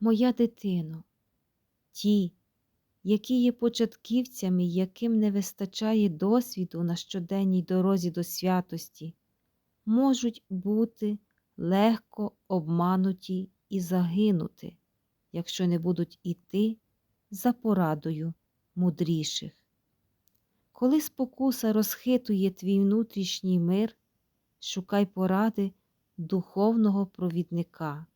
Моя дитино, ті, які є початківцями, яким не вистачає досвіду на щоденній дорозі до святості, можуть бути легко обмануті і загинути, якщо не будуть іти за порадою мудріших. Коли спокуса розхитує твій внутрішній мир, шукай поради духовного провідника.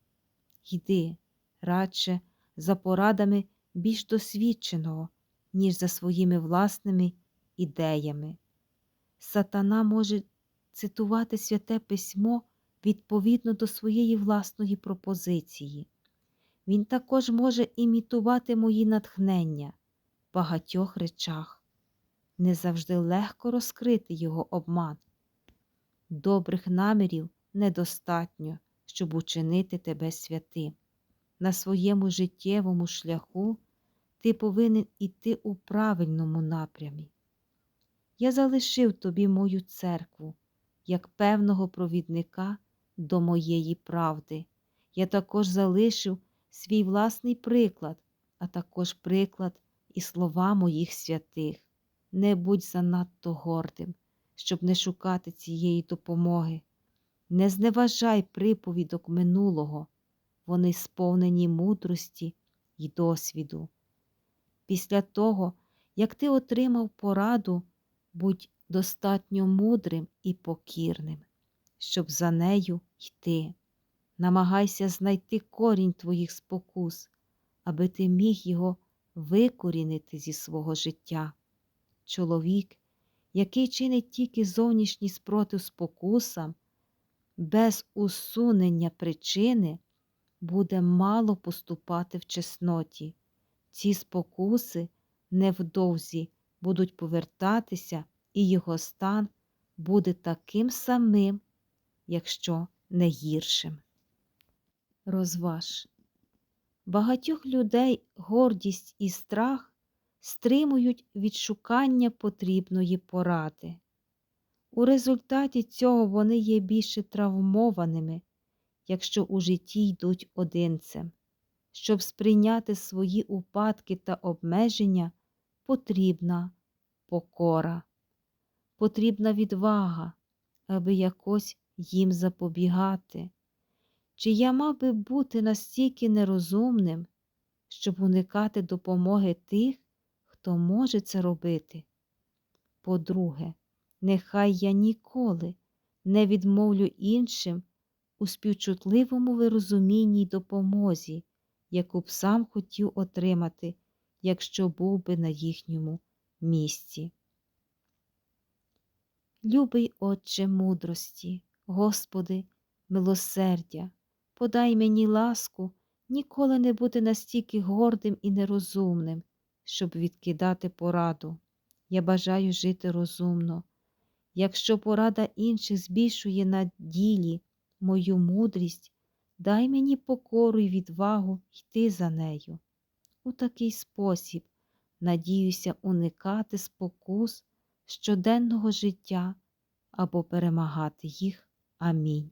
Йди радше за порадами більш досвідченого, ніж за своїми власними ідеями. Сатана може цитувати святе письмо відповідно до своєї власної пропозиції. Він також може імітувати мої натхнення в багатьох речах. Не завжди легко розкрити його обман. Добрих намірів недостатньо, щоб учинити тебе святим. На своєму життєвому шляху ти повинен іти у правильному напрямі. Я залишив тобі мою церкву як певного провідника до моєї правди. Я також залишив свій власний приклад, а також приклад і слова моїх святих. Не будь занадто гордим, щоб не шукати цієї допомоги. Не зневажай приповідок минулого, вони сповнені мудрості й досвіду. Після того, як ти отримав пораду, будь достатньо мудрим і покірним, щоб за нею йти. Намагайся знайти корінь твоїх спокус, аби ти міг його викорінити зі свого життя. Чоловік, який чинить тільки зовнішній спротив спокусам, без усунення причини, буде мало поступати в чесноті. Ці спокуси невдовзі будуть повертатися, і його стан буде таким самим, якщо не гіршим. Розваж. Багатьох людей гордість і страх стримують від шукання потрібної поради. У результаті цього вони є більше травмованими, якщо у житті йдуть одинцем. Щоб сприйняти свої упадки та обмеження, потрібна покора, потрібна відвага, аби якось їм запобігати. Чи я мав би бути настільки нерозумним, щоб уникати допомоги тих, хто може це робити? По-друге, нехай я ніколи не відмовлю іншим у співчутливому вирозумінні й допомозі, яку б сам хотів отримати, якщо був би на їхньому місці. Любий Отче мудрості, Господи, милосердя, подай мені ласку ніколи не бути настільки гордим і нерозумним, щоб відкидати пораду. Я бажаю жити розумно. Якщо порада інших збільшує на ділі мою мудрість, дай мені покору й відвагу йти за нею. У такий спосіб надіюся уникати спокус щоденного життя або перемагати їх. Амінь.